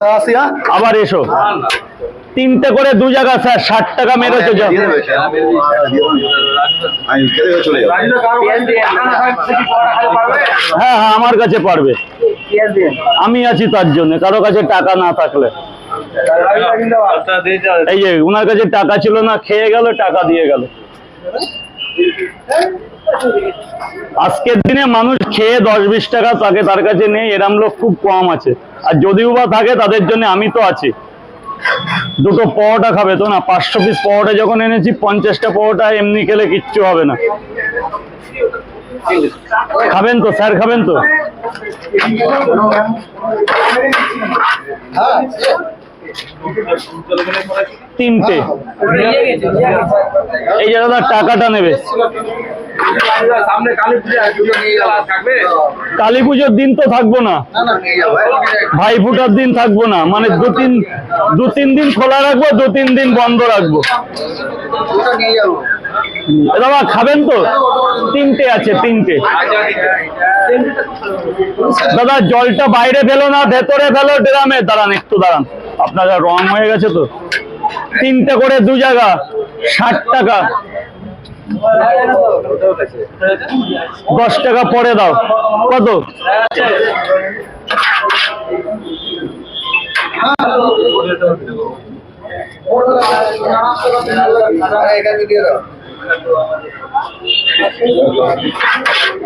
হ্যাঁ? আবার এসো। তিনটে করে দু জায়গা স্যার ষাট টাকা মেরেছো যা দিয়ে দেবে, স্যার। আমি খেতে খেতে চলে যাব। হ্যাঁ হ্যাঁ আমার কাছে পারবে। আমি আছি তার জন্য কারও কাছে টাকা না থাকলে। এই যে ওনার কাছে টাকা ছিল না খেয়ে গেল টাকা দিয়ে গেল। আজকের দিনে মানুষ খেয়ে দশ বিশ টাকা থাকে তার কাছে নেই, এরম লোক খুব কম আছে। আর যদিও বা থাকে, তাদের জন্য আমি তো আছি। দুটো পরোটা খাবে তো না? পাঁচশো পিস পরোটা যখন এনেছি, পঞ্চাশটা পরোটা এমনি খেলে কিচ্ছু হবে না। খাবেন তো, স্যার খাবেন তো? তিনটে। এই যে দাদা টাকাটা নেবে। কালী পুজোর দিন তো থাকব না। ভাই ফুটার দিন থাকব না। মানে দু তিন দু তিন দিন খোলা রাখব দু তিন দিন বন্ধ রাখব। দাদা খাবেন তো? আছে তিনটে। দাদা, জলটা বাইরে ফেলো না, ভেতরে ফেলো, ড্রামে। দাঁড়ান, একটু দাঁড়ান। আপনারা রং হয়ে গেছে তো। তিনটে করে দু জায়গা, ষাট টাকা। দশ টাকা পরে দাও। কত? দাও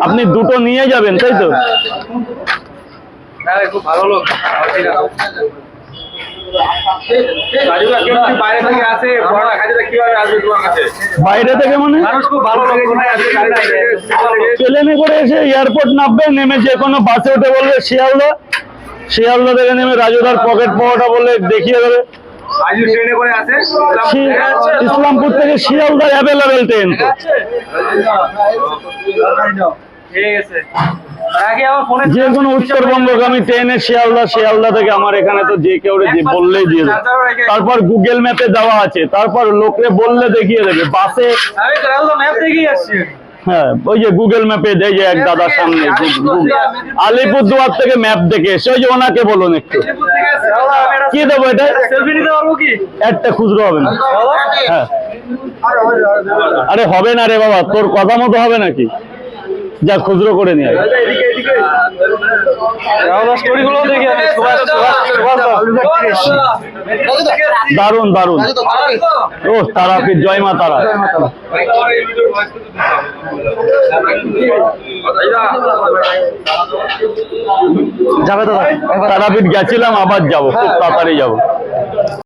আপনি দুটো নিয়ে যাবেন তাই তো? হ্যাঁ খুব ভালো লোক। বাইরে থেকে মানে? প্লেনে করে এসে এয়ারপোর্ট নামবে নেমে যে কোনো বাসে উঠে বলবে শিয়ালদা। শিয়ালদা থেকে নেমে রাজুদার পকেট পাওয়াটা বলে দেখিয়ে দেবে। আজ ট্রেনে করে আসে? ইসলামপুর থেকে? শিয়ালদা অ্যাভেলেবেল ট্রেন যে কোনো উত্তরবঙ্গগামী ট্রেনে শিয়ালদা শিয়ালদা থেকে আমার এখানে তো যে কেউ যে বললেই দিয়ে দেবে। তারপর গুগল ম্যাপে দেওয়া আছে। তারপর লোকরে বললে দেখিয়ে দেবে। বাসে হ্যাঁ ওই যে গুগল ম্যাপে দেয় যে এক দাদার সামনে আলিপুরদুয়ার থেকে ম্যাপ দেখে এসে ওই যে ওনাকে বলুন একটু। কি দেবো এটা? সেলফি নিতে পারব কি? একটা খুচরো হবে না। হ্যাঁ। আরে হবে না রে বাবা তোর কথা মতো হবে নাকি? যা খুচরো করে নিয়ে দারুণ দারুণ। ও তারাপীঠ জয় মা তারা। যাবে দাদা তারাপীঠ গেছিলাম আবার যাব খুব তাড়াতাড়ি যাব।